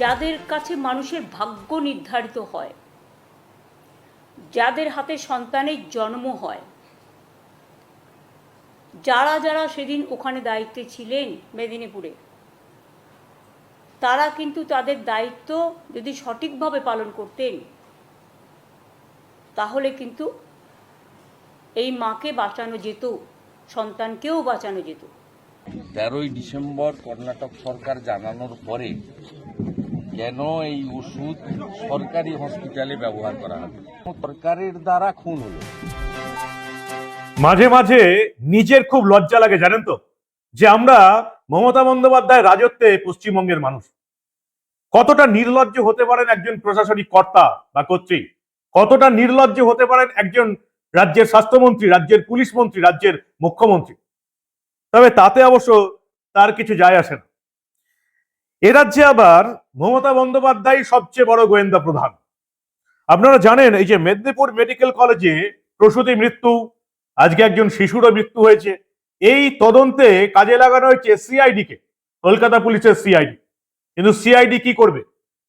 যাদের কাছে মানুষের ভাগ্য নির্ধারিত হয়, যাদের হাতে সন্তানের জন্ম হয়, যারা যারা সেদিন ওখানে দায়িত্বে ছিলেন মেদিনীপুরে, তারা কিন্তু তাদের দায়িত্ব যদি সঠিকভাবে পালন করতেন, তাহলে কিন্তু এই মাকে বাঁচানো যেত, সন্তানকেও বাঁচানো যেত। তেরোই ডিসেম্বর কর্ণাটক সরকার জানানোর পরে কেন এই ওষুধ সরকারি হসপিটালে ব্যবহার করা হবে? সরকারের দ্বারা খুন হলো। মাঝে মাঝে নিজের খুব লজ্জা লাগে, জানেন তো? যে আমরা মমতা বন্দ্যোপাধ্যায় রাজত্বে পশ্চিমবঙ্গের মানুষ। কতটা নির্লজ্জ হতে পারেন একজন প্রশাসনিক কর্তা বা কর্ত্রী? কতটা নির্লজ্জ হতে পারেন একজন রাজ্যের স্বাস্থ্যমন্ত্রী, রাজ্যের পুলিশ মন্ত্রী, রাজ্যের মুখ্যমন্ত্রী? তবে তাতে অবশ্য তার কিছু যায় আসে না। এ রাজ্যে আবার মমতা বন্দ্যোপাধ্যায় সবচেয়ে বড় গোয়েন্দা প্রধান। আপনারা জানেন, এই যে মেদিনীপুর মেডিকেল কলেজে প্রসূতি মৃত্যু, আজকে একজন শিশুরও মৃত্যু হয়েছে। এই তদন্তে কাজে লাগানো হয়েছে সিআইডি কে কলকাতা পুলিশের সিআইডি। কিন্তু সিআইডি কি করবে?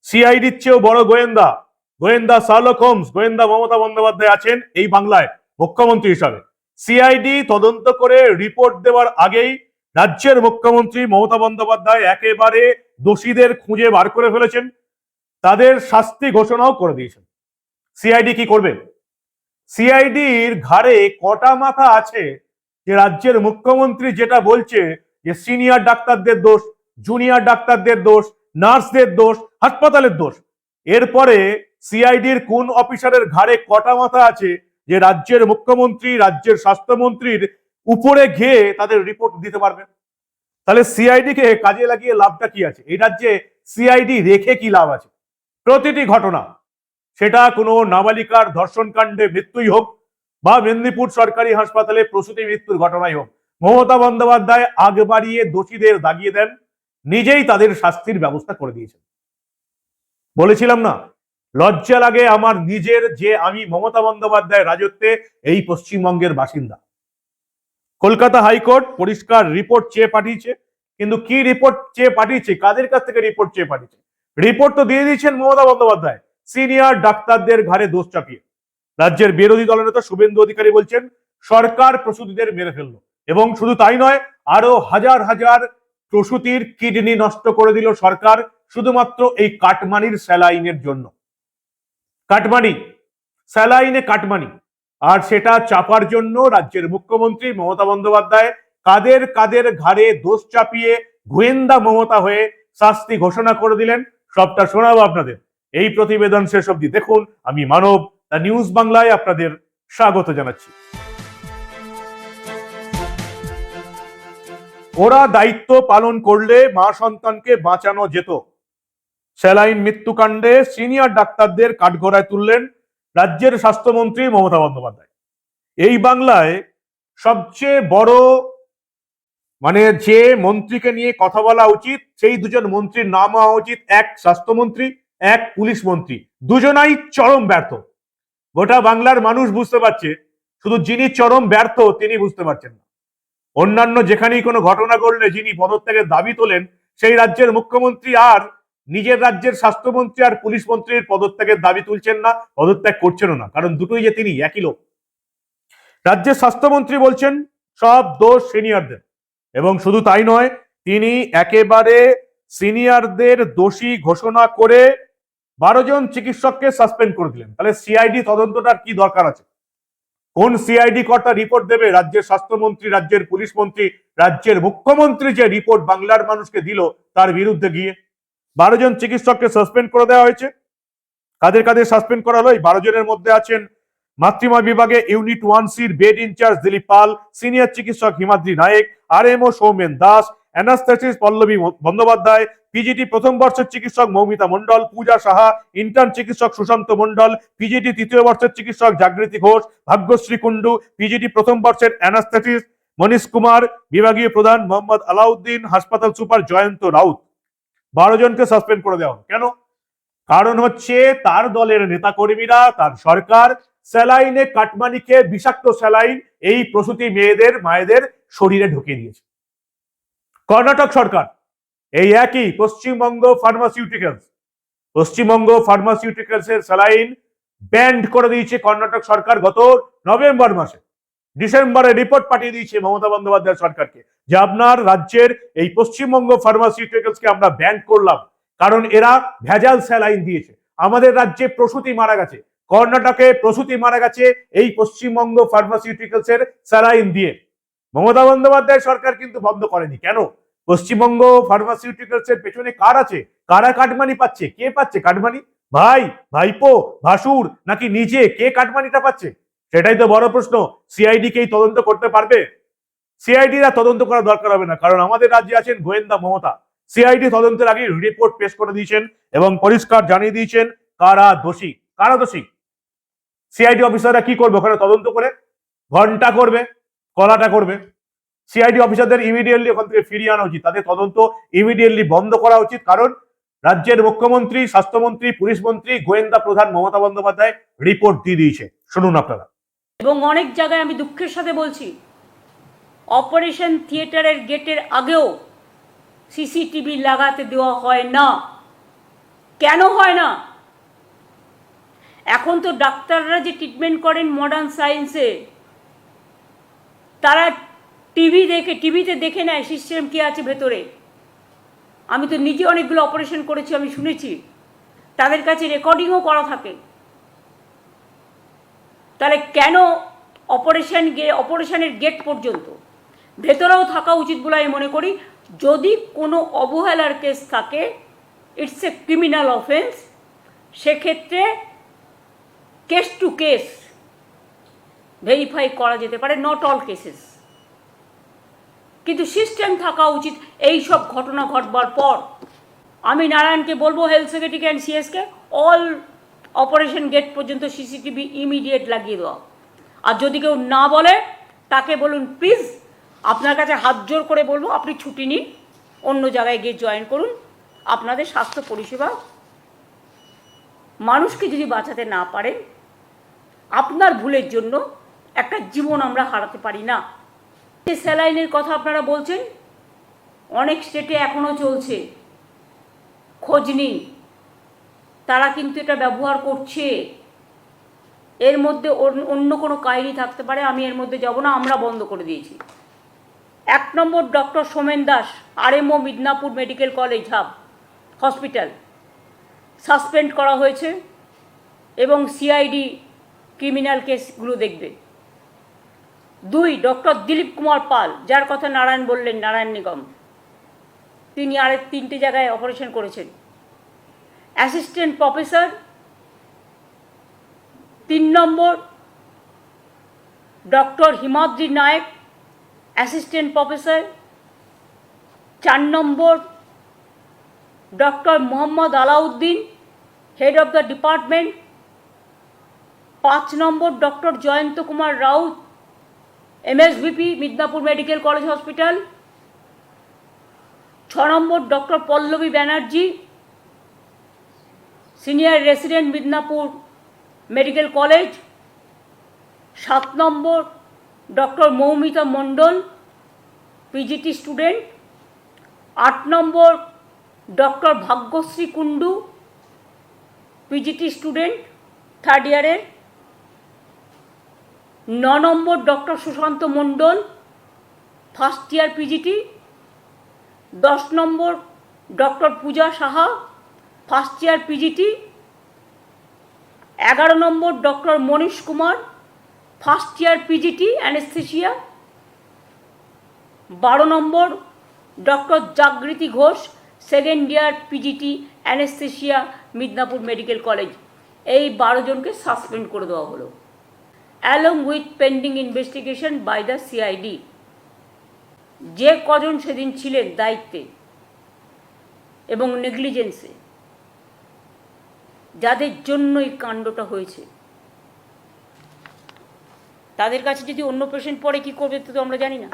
সিআইডির চেয়েও বড় গোয়েন্দা গোয়েন্দা শার্লক হোমস, গোয়েন্দা মমতা বন্দ্যোপাধ্যায় আছেন এই বাংলায় মুখ্যমন্ত্রী হিসাবে। সিআইডি তদন্ত করে রিপোর্ট দেওয়ার আগেই রাজ্যের মুখ্যমন্ত্রী মমতা বন্দ্যোপাধ্যায় একেবারে দোষীদের খুঁজে বার করে ফেলেছেন, তাদের শাস্তি ঘোষণাও করে দিয়েছেন। সিআইডি কি করবে? সিআইডির ঘাড়ে কটা মাথা আছে যে রাজ্যের মুখ্যমন্ত্রী যেটা বলছে যে সিনিয়র ডাক্তারদের দোষ, জুনিয়র ডাক্তারদের দোষ, নার্সদের দোষ, হাসপাতালের দোষ। এরপরে সিআইডির কোন অফিসারের ঘাড়ে কটা মাথা আছে যে রাজ্যের মুখ্যমন্ত্রী, রাজ্যের স্বাস্থ্যমন্ত্রীর উপরে ঘেয়ে তাদের রিপোর্ট দিতে পারবেন? তাহলে সিআইডি কে কাজে লাগিয়ে লাভটা কি আছে? এই রাজ্যে সিআইডি রেখে কি লাভ আছে? প্রতিটি ঘটনা, সেটা কোনো নাবালিকার ধর্ষণ কাণ্ডে মৃত্যুই হোক বা মেদিনীপুর সরকারি হাসপাতালে প্রসূতি মৃত্যুর ঘটনাই হোক, মমতা বন্দ্যোপাধ্যায় আগ বাড়িয়ে দোষীদের দাগিয়ে দেন, নিজেই তাদের শাস্তির ব্যবস্থা করে দিয়েছেন। বলেছিলাম না, লজ্জা লাগে আমার নিজের যে আমি মমতা বন্দ্যোপাধ্যায় রাজত্বে এই পশ্চিমবঙ্গের বাসিন্দা। কলকাতা হাইকোর্ট পরিষ্কার রিপোর্ট চেয়ে পাঠিয়েছে কিন্তু কি রিপোর্ট চেয়ে পাঠিয়েছে? কাদের কাছ থেকে রিপোর্ট চেয়ে পাঠিয়েছে? রিপোর্ট তো দিয়ে দিয়েছেন মমতা বন্দ্যোপাধ্যায়। সিনিয়র ডাক্তারদের ঘাড়ে দোষ চাপিয়ে। রাজ্যের বিরোধী দলের নেতা শুভেন্দু অধিকারী বলছেন, সরকার প্রসূতিদের মেরে ফেলল। এবং শুধু তাই নয়, আরও হাজার হাজার প্রসূতির কিডনি নষ্ট করে দিল সরকার, শুধুমাত্র এই কাটমানির স্যালাইনের জন্য। Cut money, স্যালাইনে cut money. আর সেটা চাপার জন্য রাজ্যের মুখ্যমন্ত্রী মমতা বন্দ্যোপাধ্যায় কাদের কাদের ঘাড়ে দোষ চাপিয়ে গোয়েন্দা মমতা হয়ে শাস্তি ঘোষণা করে দিলেন, সবটা শোনাবো আপনাদের। এই প্রতিবেদন শেষ অব্দি দেখুন, আমি মানব, দ্য নিউজ বাংলায় আপনাদের স্বাগত জানাচ্ছি। ওরা দায়িত্ব পালন করলে মা সন্তানকে বাঁচানো যেত। স্যালাইন মৃত্যুকাণ্ডে সিনিয়র ডাক্তারদের কাঠগড়ায় তুললেন রাজ্যের স্বাস্থ্যমন্ত্রী মমতা বন্দ্যোপাধ্যায়। এই বাংলায় সবচেয়ে বড় মানে যে মন্ত্রীকে নিয়ে কথা বলা উচিত, সেই দুজন মন্ত্রীর নাম হওয়া উচিত। এক স্বাস্থ্যমন্ত্রী, এক পুলিশ মন্ত্রী। দুজনাই চরম ব্যর্থ। গোটা বাংলার মানুষ বুঝতে পারছে, শুধু যিনি চরম ব্যর্থ, তিনি বুঝতে পারছেন না। অন্যান্য যেখানেই কোনো ঘটনা ঘটলে যিনি পদত্যাগের দাবি তোলেন, সেই রাজ্যের মুখ্যমন্ত্রী আর নিজের রাজ্যের স্বাস্থ্যমন্ত্রী আর পুলিশ মন্ত্রীর পদত্যাগের দাবি তুলছেন না, পদত্যাগ করছেনও না, কারণ দুটোই যে তিনি, একই লোক। রাজ্যের স্বাস্থ্যমন্ত্রী বলছেন, সব দোষ সিনিয়রদের। এবং শুধু তাই নয়, তিনি একেবারে সিনিয়রদের দোষী ঘোষণা করে বারো জন চিকিৎসককে সাসপেন্ড করে দিলেন। তাহলে সিআইডি তদন্তটার কি দরকার আছে? কোন সিআইডি কর্তা রিপোর্ট দেবে? রাজ্যের স্বাস্থ্যমন্ত্রী, রাজ্যের পুলিশ মন্ত্রী, রাজ্যের মুখ্যমন্ত্রী যে রিপোর্ট বাংলার মানুষকে দিল তার বিরুদ্ধে গিয়ে বারো জন চিকিৎসককে সাসপেন্ড করে দেওয়া হয়েছে। কাদের কাদের সাসপেন্ড করা হলো? এই বারো জনের মধ্যে আছেন মাতৃমা বিভাগে ইউনিট ওয়ান সির bed incharge Dilip Pal, senior চিকিৎসক Himadri Nayek R M O Soumen Das, anaesthesis Pallabi Bandyopadhyay, PGT প্রথম বর্ষের চিকিৎসক মৌমিতা মণ্ডল, পূজা সাহা, ইন্টার্ন চিকিৎসক সুশান্ত মণ্ডল, পিজিটি তৃতীয় বর্ষের চিকিৎসক জাগৃতি ঘোষ, ভাগ্যশ্রী কুণ্ডু, পিজিটি প্রথম বর্ষের অ্যানাস্থেসিস মনীষ কুমার, বিভাগীয় প্রধান মোহাম্মদ আলাউদ্দিন, হাসপাতাল সুপার জয়ন্ত রাউত। বারো জনকে সাসপেন্ড করে দেওয়া কেন? কারণ হচ্ছে তার দলের নেতাকর্মীরা, তার সরকার স্যালাইনে কাটমানিকে বিষাক্ত স্যালাইন এই প্রসূতি মেয়েদের, মায়েদের শরীরে ঢুকিয়ে দিয়েছে। কর্ণাটক সরকার, এই একই পশ্চিমবঙ্গ ফার্মাসিউটিক্যালস পশ্চিমবঙ্গ ফার্মাসিউটিক্যালস এর স্যালাইন ব্যান্ড করে দিয়েছে কর্ণাটক সরকার গত নভেম্বর মাসে। ডিসেম্বরে রিপোর্ট পাঠিয়ে দিয়েছে মমতা বন্দ্যোপাধ্যায় সরকারকে যে আপনার রাজ্যের এই পশ্চিমবঙ্গ ফার্মাসিউটিক্যালস কে আমরা ব্যান্ড করলাম, কারণ এরা ভেজাল স্যালাইন দিয়েছে। আমাদের রাজ্যে প্রসূতি মারা গেছে। কর্ণাটকে প্রসূতি মারা গেছে এই পশ্চিমবঙ্গ ফার্মাসিউটিক্যালস এর স্যালাইন দিয়ে। মমতা বন্দ্যোপাধ্যায় সরকার কিন্তু বন্ধ করেনি। কেন? পশ্চিমবঙ্গ ফার্মাসিউটিক্যালস এর পেছনে কার আছে? কারা কাটমানি পাচ্ছে? কে পাচ্ছে কাটমানি? ভাই, ভাইপো, ভাসুর নাকি নিজে? কে কাটমানিটা পাচ্ছে? সেটাই তো বড় প্রশ্ন। সিআইডি কেই তদন্ত করতে পারবে? সিআইডিরা তদন্ত করা দরকার হবে না, কারণ আমাদের রাজ্যে আছেন গোয়েন্দা মমতা। সিআইডি তদন্তের আগে রিপোর্ট পেশ করে দিয়েছেন এবং পরিষ্কার জানিয়ে দিয়েছেন কারা দোষী। কারা দোষী? সিআইডি অফিসাররা কি করবে? ওখানে তদন্ত করে ঘণ্টা করবে, কলাটা করবে। সিআইডি অফিসারদের ইমিডিয়েটলি ওখান থেকে ফিরিয়ে আনা উচিত। তাদের তদন্ত ইমিডিয়েটলি বন্ধ করা উচিত। কারণ রাজ্যের মুখ্যমন্ত্রী, স্বাস্থ্যমন্ত্রী, পুলিশ মন্ত্রী, গোয়েন্দা প্রধান মমতা বন্দ্যোপাধ্যায় রিপোর্ট দিয়ে দিয়েছে। শুনুন আপনারা। এবং অনেক জায়গায় আমি দুঃখের সাথে বলছি অপারেশন থিয়েটারের গেটের আগেও সিসিটিভি লাগাতে দেওয়া হয় না। কেন হয় না? এখন তো ডাক্তাররা যে ট্রিটমেন্ট করেন মডার্ন সায়েন্সে তারা টিভি দেখে টিভিতে দেখে নেয় সিস্টেম কী আছে ভেতরে। আমি তো নিজে অনেকগুলো অপারেশন করেছি, আমি শুনেছি। তাদের কাছে রেকর্ডিংও করা থাকে। তাহলে কেন অপারেশন গে অপারেশনের গেট পর্যন্ত? ভেতরেও থাকা উচিত বলে আমি মনে করি, যদি কোনো অবহেলার কেস থাকে ইটস এ ক্রিমিনাল অফেন্স সেক্ষেত্রে কেস টু কেস ভেরিফাই করা যেতে পারে নট অল কেসেস কিন্তু সিস্টেম থাকা উচিত এই সব ঘটনা ঘটবার পর। আমি নারায়ণকে বলব হেলথ সেক্রেটারিকে অ্যান্ড সিএসকে অল অপারেশন গেট পর্যন্ত সিসিটিভি ইমিডিয়েট লাগিয়ে দেওয়া আর যদি কেউ না বলে, তাকে বলুন প্লিজ আপনার কাছে হাত জোর করে বলব, আপনি ছুটি নিন, অন্য জায়গায় গিয়ে জয়েন করুন। আপনাদের স্বাস্থ্য পরিষেবা মানুষকে যদি বাঁচাতে না পারেন আপনার ভুলের জন্য একটা জীবন আমরা হারাতে পারি না। যে স্যালাইনের কথা আপনারা বলছেন, অনেক স্টেটে এখনও চলছে। খোঁজ নিন। তারা কিন্তু এটা ব্যবহার করছে। এর মধ্যে অন্য- কোনো কাহিনী থাকতে পারে, আমি এর মধ্যে যাব না, আমরা বন্ধ করে দিয়েছি। এক নম্বর doctor Somen Das RMO Midnapore medical college hub, hospital. Suspend করা হয়েছে এবং সিআইডি ক্রিমিনাল কেসগুলো দেখবে। দুই ডক্টর দিলীপ কুমার পাল, যার কথা নারায়ণ বললেন, নারায়ণ নিগম। তিনি আরেক তিনটে জায়গায় অপারেশন করেছেন। অ্যাসিস্ট্যান্ট প্রফেসর তিন নম্বর doctor Himadri Nayak assistant professor চার নম্বর doctor Mohammad Alauddin head of the department পাঁচ নম্বর doctor Jayanta Kumar Raut, MSVP, Midnapore medical college hospital. ছ নম্বর doctor Pallabi Banerjee, senior resident Midnapore medical college. সাত নম্বর doctor Moumita Mondal, PGT student. আট নম্বর doctor Bhagyashree Kundu, PGT student, third ইয়ারের। ন নম্বর doctor Sushanta Mondal first year PGT দশ নম্বর doctor Puja Saha first year PGT এগারো নম্বর doctor Manish Kumar first year PGT anaesthesia বারো নম্বর doctor Jagriti Ghosh second year PGT anaesthesia Midnapore medical college. এই বারো জনকে suspend করে দেওয়া হলো। Along with pending investigation by the CID. যে কজন সেদিন ছিলেন দায়িত্বে এবং নেগলিজেন্সে, যাদের জন্য এই কাণ্ডটা হয়েছে। তাদের কাছে যদি অন্য পেশেন্ট পড়ে, কী করবে তো আমরা জানি না।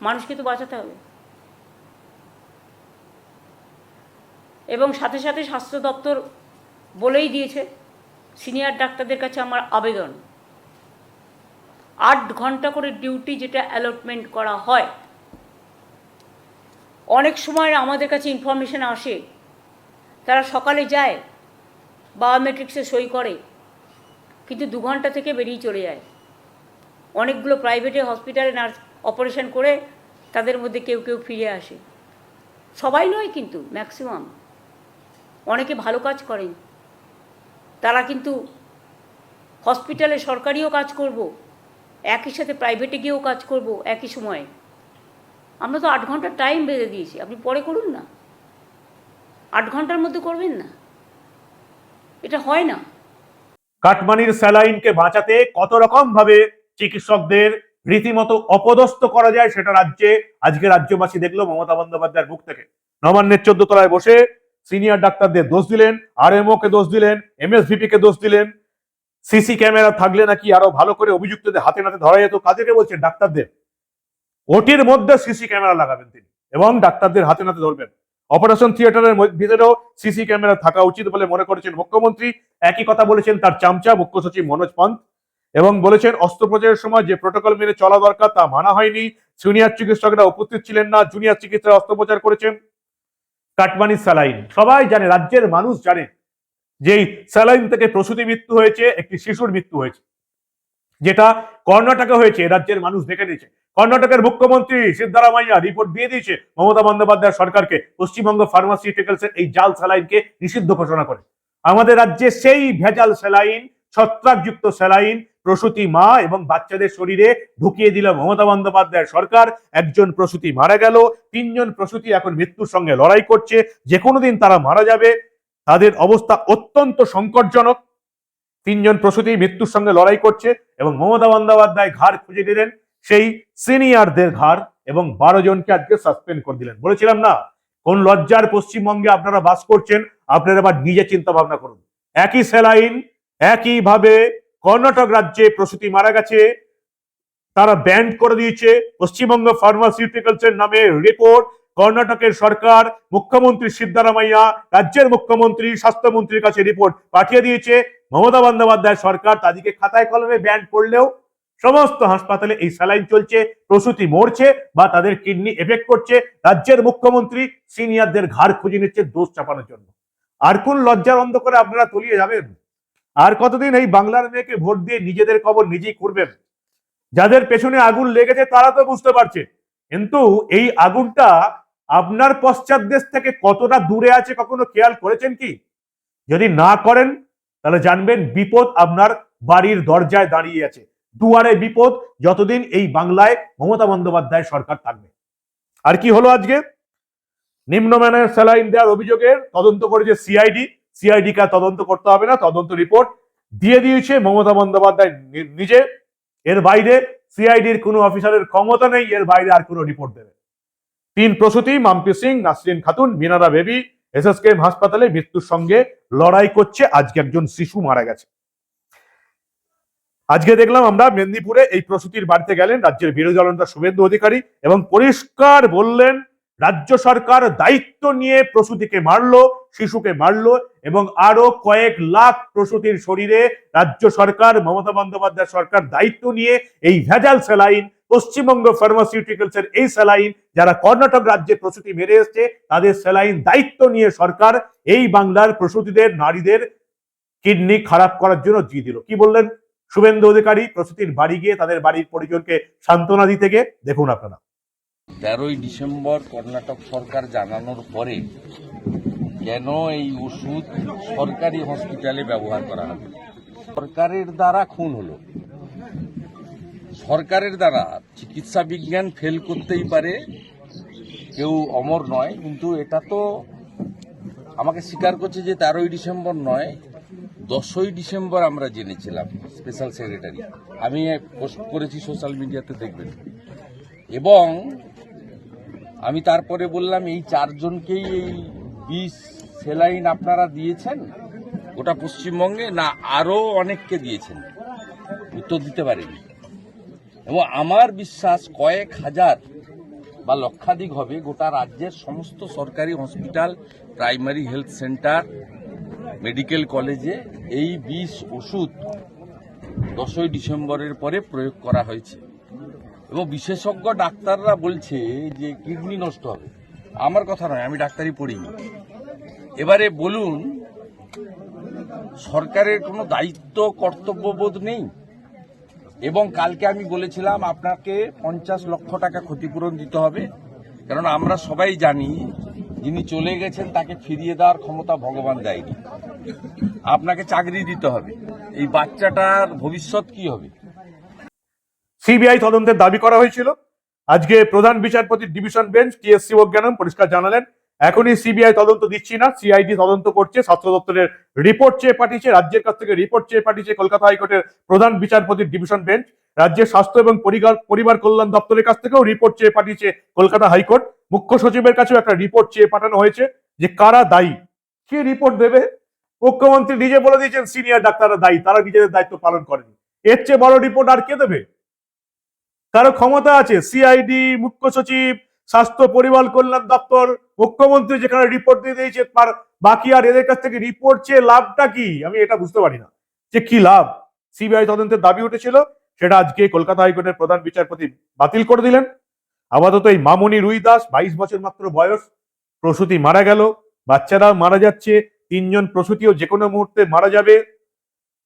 মানুষকে তো বাঁচাতে হবে। এবং সাথে সাথে স্বাস্থ্য দপ্তর বলেই দিয়েছে, সিনিয়র ডাক্তারদের কাছে আমার আবেদন। আট ঘণ্টা করে ডিউটি যেটা অ্যালটমেন্ট করা হয়। অনেক সময় আমাদের কাছে ইনফরমেশন আসে, তারা সকালে যায় বায়োমেট্রিক্সে সই করে, কিন্তু দু ঘণ্টা থেকে বেরিয়ে চলে যায়। অনেকগুলো প্রাইভেটে হসপিটালে নার্স অপারেশন করে তাদের মধ্যে কেউ কেউ ফিরে আসে। সবাই নয় কিন্তু ম্যাক্সিমাম অনেকে ভালো কাজ করেন। তারা কিন্তু হসপিটালে সরকারিও কাজ করব। একই সাথে প্রাইভেটে গিয়েও কাজ করব, একই সময়ে। আমরা তো আট ঘণ্টার টাইম বেঁধে দিয়েছি, আপনি পরে করুন না। আট ঘণ্টার মধ্যে করবেন না। এটা হয় না। কাটমানির স্যালাইনকে বাঁচাতে কত রকম ভাবে চিকিৎসকদের রীতিমতো অপদস্থ করা যায় সেটা রাজ্যে, আজকে রাজ্যবাসী দেখল মমতা বন্দ্যোপাধ্যায়ের মুখ থেকে। নবান্নের চোদ্দ তলায় বসে সিনিয়র ডাক্তারদের দোষ দিলেন আরএমও কে দোষ দিলেন এমএসভিপি কে দোষ দিলেন সিসি ক্যামেরা থাকলে নাকি আরও ভালো করে অভিযুক্তদের হাতে নাতে ধরা যেত? কাদেরকে বলছেন? ডাক্তারদের। ওটির মধ্যে সিসি ক্যামেরা লাগাবেন তিনি এবং ডাক্তারদের হাতে নাতে ধরবেন। অপারেশন থিয়েটারের ভিতরেও সিসি ক্যামেরা থাকা উচিত বলে মনে করেছেন মুখ্যমন্ত্রী। একই কথা বলেছেন তার চামচা, মুখ্য সচিব মনোজ পন্থ এবং বলেছেন অস্ত্রোপচারের সময় যে প্রোটোকল মেনে চলা দরকার তা মানা হয়নি। সিনিয়র চিকিৎসকরা উপস্থিত ছিলেন না, জুনিয়র চিকিৎসকরা অস্ত্রোপচার করেছেন। Cut money saline. সবাই জানে, রাজ্যের মানুষ জানে যে এই স্যালাইন থেকে প্রসূতি মৃত্যু হয়েছে, একটি শিশুর মৃত্যু হয়েছে, যেটা কর্ণাটকে হয়েছে রাজ্যের মানুষ দেখে নিয়েছে। কর্ণাটকের মুখ্যমন্ত্রী সিদ্ধারামাইয়া রিপোর্ট দিয়ে দিয়েছে, মমতা বন্দ্যোপাধ্যায় সরকারকে, পশ্চিমবঙ্গ ফার্মাসিউটিক্যালস এই জাল স্যালাইনকে নিষিদ্ধ ঘোষণা করে। আমাদের রাজ্যে সেই ভেজাল স্যালাইন, ছত্রাকযুক্ত স্যালাইন প্রসূতি মা এবং বাচ্চাদের শরীরে ঢুকিয়ে দিল মমতা বন্দ্যোপাধ্যায় সরকার। একজন প্রসূতি মারা গেল, তিনজন প্রসূতি এখন মৃত্যুর সঙ্গে লড়াই করছে যে কোনো দিন তারা মারা যাবে। তাদের অবস্থা অত্যন্ত সংকটজনক। তিনজন প্রসূতি মৃত্যুর সঙ্গে লড়াই করছে এবং মমতা বন্দ্যোপাধ্যায় ঘাড় খুঁজে দিলেন সেই সিনিয়রদের ঘাড় এবং বারো জনকে আজকে সাসপেন্ড করে দিলেন। বলেছিলাম না, কোন লজ্জার পশ্চিমবঙ্গে আপনারা বাস করছেন, আপনারা আবার নিজে চিন্তা ভাবনা করুন। একই স্যালাইন, একইভাবে কর্ণাটক রাজ্যে প্রসূতি মারা গেছে, তারা ব্যান্ড করে দিয়েছে, পশ্চিমবঙ্গ ফার্মাসিউটিক্যালস এর নামে রিপোর্ট কর্ণাটকের সরকার মুখ্যমন্ত্রী সিদ্ধারামাইয়া, রাজ্যের মুখ্যমন্ত্রী, স্বাস্থ্যমন্ত্রীর কাছে রিপোর্ট পাঠিয়ে দিয়েছে। মমতা বন্দ্যোপাধ্যায় সরকার তাদেরকে খাতায় কলমে ব্যান্ড করলেও সমস্ত হাসপাতালে এই স্যালাইন চলছে, প্রসূতি মরছে বা তাদের কিডনি এফেক্ট করছে। রাজ্যের মুখ্যমন্ত্রী সিনিয়রদের ঘাড় খুঁজে নিচ্ছে দোষ চাপানোর জন্য। আর কোন লজ্জার অন্ধ করে আপনারা তলিয়ে যাবেন? আর কতদিন এই বাংলার মেয়েকে ভোট দিয়ে নিজেদের কবর নিজেই করবেন যাদের পেছনে আগুন লেগেছে তারা তো বুঝতে পারছে। কিন্তু এই আগুনটা আপনার পশ্চাৎ দেশ থেকে কতটা দূরে আছে কখনো খেয়াল করেছেন কি? যদি না করেন, তাহলে জানবেন বিপদ আপনার বাড়ির দরজায় দাঁড়িয়ে আছে। দুয়ারে বিপদ যতদিন এই বাংলায় মমতা বন্দ্যোপাধ্যায় সরকার থাকবে। আর কি হলো আজকে? নিম্নমানের স্যালাইন দেওয়ার অভিযোগের তদন্ত করেছে সিআইডি। সিআইডি কে তদন্ত করতে হবে না, তদন্ত রিপোর্ট দিয়ে দিয়েছে মমতা বন্দ্যোপাধ্যায় নিজে। এর বাইরে সিআইডির কোনো অফিসারের ক্ষমতা নেই, এর বাইরে আর কোনো রিপোর্ট দেবে তিন প্রসূতি, Mampi Singh, Nasrin Khatun, Minara Bibi S S SSKM হাসপাতালে মৃত্যুর সঙ্গে লড়াই করছে। আজকে একজন শিশু মারা গেছে। আজকে দেখলাম আমরা মেদিনীপুরে এই প্রসূতির বাড়িতে গেলেন রাজ্যের বিরোধী দলনেতা শুভেন্দু অধিকারী এবং পরিষ্কার বললেন, রাজ্য সরকার দায়িত্ব নিয়ে প্রসূতিকে মারলো, শিশুকে মারলো এবং আরও কয়েক লাখ প্রসূতির শরীরে রাজ্য সরকার, মমতা বন্দ্যোপাধ্যায় সরকার দায়িত্ব নিয়ে এই ভেজাল স্যালাইন পশ্চিমবঙ্গ ফার্মাসিউটিক্যালস এর এই স্যালাইন, যারা কর্ণাটক রাজ্যে প্রসূতি মেরে এসছে, তাদের স্যালাইন দায়িত্ব নিয়ে সরকার এই বাংলার প্রসূতিদের, নারীদের কিডনি খারাপ করার জন্য দিয়ে দিল। কি বললেন? শুভেন্দু অধিকারী, প্রসূতির বাড়ি গিয়ে তাদের বাড়ির পরিজনকে সান্ত্বনা দিতে গিয়ে দেখুন আপনারা। তেরোই ডিসেম্বর কর্ণাটক সরকার জানানোর পরে কেন এই ওষুধ সরকারি হসপিটালে ব্যবহার করা হবে? সরকারের দ্বারা খুন হলো। সরকারের দ্বারা চিকিৎসা বিজ্ঞান ফেল করতেই পারে, কেউ অমর নয়, কিন্তু এটা তো আমাকে স্বীকার করছে যে তেরোই ডিসেম্বর নয়, দশই ডিসেম্বর আমরা জেনেছিলাম স্পেশাল সেক্রেটারি আমি পোস্ট করেছি সোশ্যাল মিডিয়াতে দেখবেন। এবং আমি তারপরে বললাম, এই চারজনকেই এই বিষ সেলাইন আপনারা দিয়েছেন? গোটা পশ্চিমবঙ্গে? না, আরও অনেককে দিয়েছেন। উত্তর দিতে পারেনি। এবং আমার বিশ্বাস কয়েক হাজার বা লক্ষাধিক হবে গোটা রাজ্যের সমস্ত সরকারি hospital, primary health centre, medical কলেজে এই বিষ ওষুধ দশই ডিসেম্বরের পরে প্রয়োগ করা হয়েছে। এবং বিশেষজ্ঞ ডাক্তাররা বলছে যে কিডনি নষ্ট হবে। আমার কথা নয়, আমি ডাক্তারি পড়িনি। এবারে বলুন, সরকারের কোনো দায়িত্ব, কর্তব্যবোধ নেই? এবং কালকে আমি বলেছিলাম আপনাকে পঞ্চাশ লক্ষ টাকা ক্ষতিপূরণ দিতে হবে। কারণ আমরা সবাই জানি, যিনি চলে গেছেন তাকে ফিরিয়ে দেওয়ার ক্ষমতা ভগবান দেয়নি। আপনাকে চাকরি দিতে হবে। এই বাচ্চাটার ভবিষ্যৎ কি হবে? সিবিআই তদন্তের দাবি করা হয়েছিল। আজকে প্রধান বিচারপতি ডিভিশন বেঞ্চ টিএসসি অজ্ঞানম, পরিষ্কার জানালেন এখনই সিবিআই তদন্ত দিচ্ছি না, সিআইডি তদন্ত করছে স্বাস্থ্য দপ্তরের রিপোর্ট চেয়ে পাঠিয়েছে, রাজ্যের কাছ থেকে রিপোর্ট চেয়ে পাঠিয়েছে কলকাতা হাইকোর্টের প্রধান বিচারপতির ডিভিশন বেঞ্চ রাজ্যের স্বাস্থ্য এবং পরিবার কল্যাণ দপ্তরের কাছ থেকেও রিপোর্ট চেয়ে পাঠিয়েছে কলকাতা হাইকোর্ট। মুখ্য সচিবের কাছেও একটা রিপোর্ট চেয়ে পাঠানো হয়েছে যে কারা দায়ী, কি রিপোর্ট দেবে? মুখ্যমন্ত্রী নিজে বলে দিয়েছেন সিনিয়র ডাক্তাররা দায়ী, তারা নিজেদের দায়িত্ব পালন করেনি। এর চেয়ে বড় রিপোর্ট আর কে দেবে? কারও ক্ষমতা আছে, সিআইডি, মুখ্য সচিব, স্বাস্থ্য, পরিবার কল্যাণ দপ্তর মুখ্যমন্ত্রী যেখানে রিপোর্ট দিয়ে দিয়েছে, তার বাকি আর এদের কাছ থেকে রিপোর্ট চেয়ে লাভটা কি? আমি এটা বুঝতে পারি না। যে কি লাভ? সিবিআই তদন্তের দাবি উঠেছিল, সেটা আজকে কলকাতা হাইকোর্টের প্রধান বিচারপতি বাতিল করে দিলেন। আপাতত এই মামনি রুই দাস, বাইশ বছর মাত্র বয়স, প্রসূতি মারা গেল বাচ্চারা মারা যাচ্ছে, তিনজন প্রসূতিও যে কোনো মুহূর্তে মারা যাবে।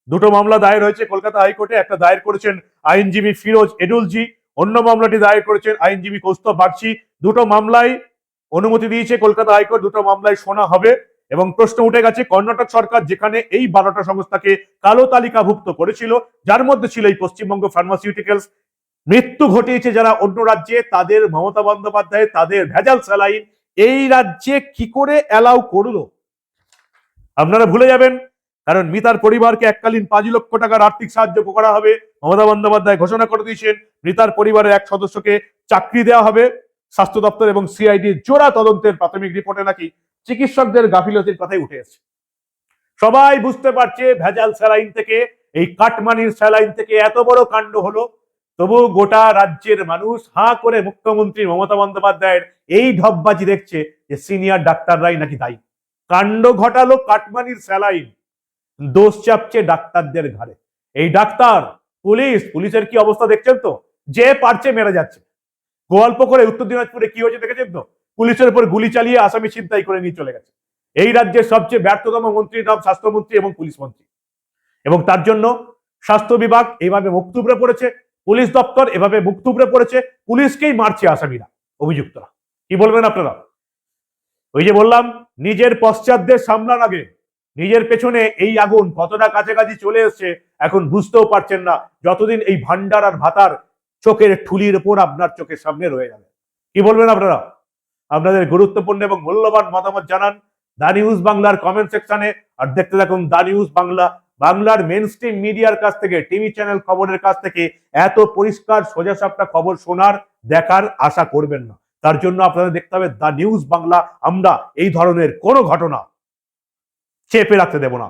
দুটো মামলা দায়ের হয়েছে কলকাতা হাইকোর্টে, একটা দায়ের করেছেন আইনজীবী ফিরোজ এডুলজি, অন্য মামলাটি দায়ের করেছেন আইনজীবী কৌস্তব বাগচি। দুটো মামলায় অনুমতি দিয়েছে কলকাতা হাইকোর্ট, দুটো মামলায় শোনা হবে এবং প্রশ্ন উঠে গেছে, কর্ণাটক সরকার যেখানে এই বারোটা সংস্থাকে কালো তালিকাভুক্ত করেছিল, যার মধ্যে ছিল এই পশ্চিমবঙ্গ ফার্মাসিউটিক্যালস মৃত্যু ঘটিয়েছে যারা অন্য রাজ্যে, তাদের মমতা বন্দ্যোপাধ্যায়, তাদের ভেজাল স্যালাইন। এই রাজ্যে কি করে অ্যালাউ করল? আপনারা ভুলে যাবেন, কারণ মিতার পরিবারকে এককালীন পাঁচ লক্ষ টাকার আর্থিক সাহায্য করা হবে। মমতা বন্দ্যোপাধ্যায় ঘোষণা করে দিয়েছেন, মৃতার পরিবারের এক সদস্যকে চাকরি দেওয়া হবে। স্বাস্থ্য দপ্তর এবং সিআইডির জোড়া তদন্তের প্রাথমিক রিপোর্টে নাকি চিকিৎসকদের গাফিলতির কথাই উঠে এসেছে। সবাই বুঝতে পারছে ভেজাল স্যালাইন থেকে, এই কাটমানির স্যালাইন থেকে এত বড় কাণ্ড হলো। তবু গোটা রাজ্যের মানুষ হাঁ করে মুখ্যমন্ত্রী মমতা বন্দ্যোপাধ্যায়ের এই ঢপবাজি দেখছে যে সিনিয়র ডাক্তাররাই নাকি দায়ী। কাণ্ড ঘটালো কাটমানির স্যালাইন। দোষ চাপছে ডাক্তারদের ঘাড়ে। এই ডাক্তার, পুলিশ, পুলিশের কি অবস্থা দেখছেন তো? যে পারছে মেরে যাচ্ছে। গল্প করে উত্তর দিনাজপুরে কি হয়েছে দেখেছেন তো? পুলিশের উপর গুলি চালিয়ে আসামি ছিনতাই করে নিয়ে চলে গেছে। এই রাজ্যের সবচেয়ে ব্যর্থতম মন্ত্রীর নাম স্বাস্থ্যমন্ত্রী এবং পুলিশ মন্ত্রী। এবং তার জন্য স্বাস্থ্য বিভাগ এইভাবে মুখ থুবড়ে পড়েছে, পুলিশ দপ্তর এভাবে মুখ থুবড়ে পড়েছে, পুলিশকেই মারছে আসামিরা, অভিযুক্তরা। কি বলবেন আপনারা? ওই যে বললাম, নিজের পশ্চাৎদের সামলান আগে। নিজের পেছনে এই আগুন কতটা কাছাকাছি চলে এসছে এখন বুঝতেও পারছেন না, যতদিন এই ভান্ডার আর ভাতার চোখের ঠুলির উপর আপনার চোখের সামনে রয়ে যাবে। কি বলবেন আপনারা? আপনাদের গুরুত্বপূর্ণ এবং মূল্যবান মতামত জানান দা নিউজ বাংলার কমেন্ট সেকশনে আর দেখতে থাকুন দা নিউজ বাংলা, বাংলার মেন স্ট্রিম মিডিয়ার কাছ থেকে, টিভি চ্যানেল খবরের কাছ থেকে এত পরিষ্কার সোজাসাপটা খবর শোনার, দেখার আশা করবেন না। তার জন্য আপনাদের দেখতে হবে দা নিউজ বাংলা, আমরা এই ধরনের কোনো ঘটনা চেপে রাখতে দেব না।